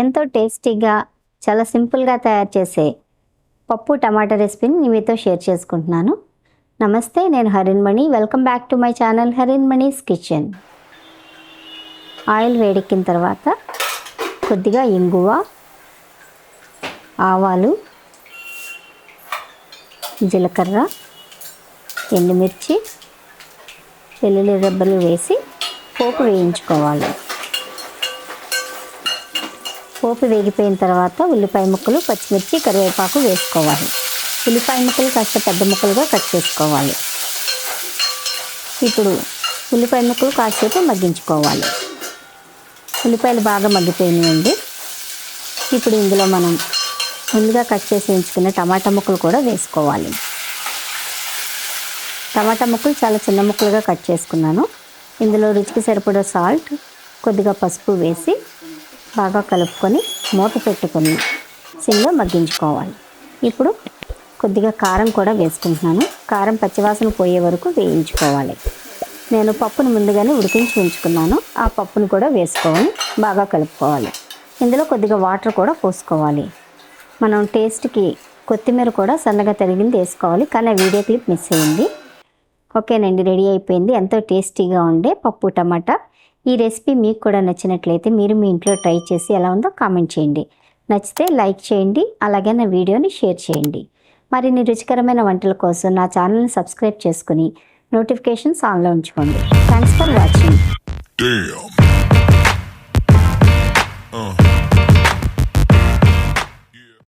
ఎంతో టేస్టీగా చాలా సింపుల్గా తయారు చేసే పప్పు టమాటా రెసిపీని మీతో షేర్ చేసుకుంటున్నాను. నమస్తే నేను Harinmani welcome back to my channel Harinmani's kitchen. Oil వేడెక్కిన తర్వాత కొద్దిగా ఇంగువ ఆవాలు జీలకర్ర ఎండుమిర్చి వెల్లుల్లి రెబ్బలు వేసి పోపు వేయించుకోవాలి. పోపు వేగిపోయిన తర్వాత ఉల్లిపాయ ముక్కలు పచ్చిమిర్చి కరివేపాకు వేసుకోవాలి. ఉల్లిపాయ ముక్కలు కాస్త పెద్ద ముక్కలుగా కట్ చేసుకోవాలి. ఇప్పుడు ఉల్లిపాయ ముక్కలు కాసేపు మగ్గించుకోవాలి. ఉల్లిపాయలు బాగా మగ్గిపోయినాయండి. ఇప్పుడు ఇందులో మనం ముందుగా కట్ చేసి ఉంచుకున్న టమాటా ముక్కలు కూడా వేసుకోవాలి. టమాటా ముక్కలు చాలా చిన్న ముక్కలుగా కట్ చేసుకున్నాను. ఇందులో రుచికి సరిపడే సాల్ట్ కొద్దిగా పసుపు వేసి బాగా కలుపుకొని మూత పెట్టుకొని సిమ్లో మగ్గించుకోవాలి. ఇప్పుడు కొద్దిగా కారం కూడా వేసుకుంటున్నాను. కారం పచ్చివాసన పోయే వరకు వేయించుకోవాలి. నేను పప్పును ముందుగానే ఉడికించి ఉంచుకున్నాను. ఆ పప్పును కూడా వేసుకొని బాగా కలుపుకోవాలి. ఇందులో కొద్దిగా వాటర్ కూడా పోసుకోవాలి. మనం టేస్ట్కి కొత్తిమీర కూడా సన్నగా తరిగింది వేసుకోవాలి. కానీ వీడియో క్లిప్ మిస్ అయింది. ఓకేనండి రెడీ అయిపోయింది. ఎంతో టేస్టీగా ఉండే పప్పు టమాటా. ఈ రెసిపీ మీకు కూడా నచ్చినట్లయితే మీరు మీ ఇంట్లో ట్రై చేసి ఎలా ఉందో కామెంట్ చేయండి. నచ్చితే లైక్ చేయండి అలాగే నా వీడియోని షేర్ చేయండి. మరిన్ని రుచికరమైన వంటల కోసం నా ఛానల్ని సబ్స్క్రైబ్ చేసుకుని నోటిఫికేషన్స్ ఆన్లో ఉంచుకోండి. Thanks for watching